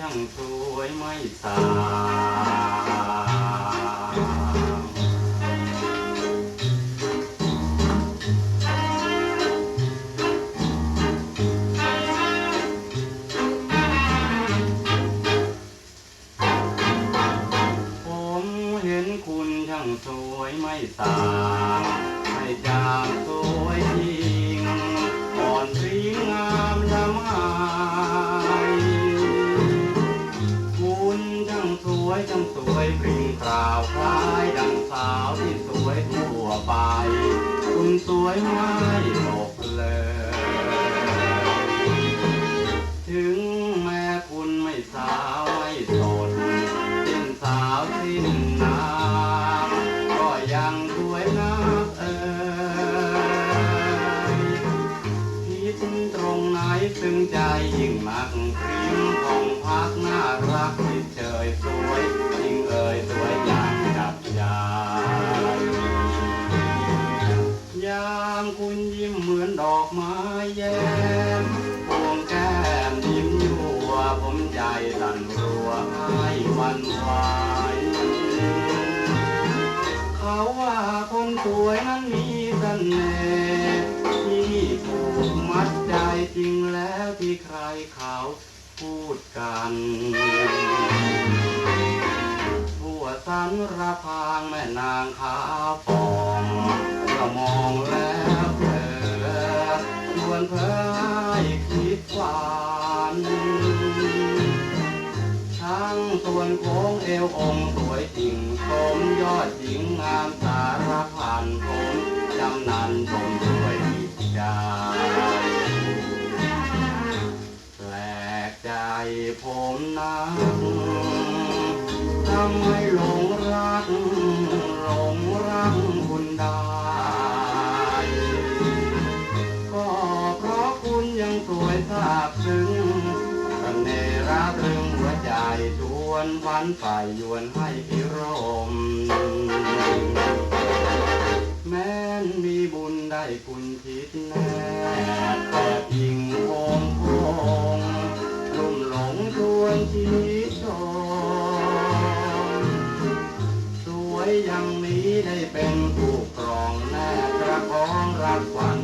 ช่างสวยไม่สาผมเห็นคุณช่างสวยไม่สาไม่จางสว ช่างสวยปริ่งกล่าวคล้ายดังสาวที่สวยทั่วไป คุณสวยไม่ตกเลย ถึงแม้คุณไม่สาวไม่สดสิ้นสาวสิ้นน้ำก็ยังสวยนักเอ่ยผิดตรงไหนซึ่งใจยิ่งมัก แย้มพวงแก้มยิ้มยั่วผมใจสั่นรัวให้วันไหวเขาว่าคนสวยนั้นมีเสน่ห์ที่ผูกมัดใจจริงแล้วที่ใครเขาพูดกันทั่วสันระพางแม่นางขาวฟองเรามองแล้ว วนเพลิให้คิดหวานช่างส่วนโค้งเอวองค์สวยจริงสมยอดหญิงงามสารพันผมจำนันชมสวยผิดใจแปลกใจผมนักทำให้หลงาบซึ้งตั้เนราตรึงหัวใจชวนวันฝ่ายยวนให้พิรม แม้นมีบุญได้คุณทิดแน่แต่ยิงโอมโคงลุ่มหลงชวนชีชมสวยยังนี้ได้เป็นผู้ครองแน่กระคองรักวัน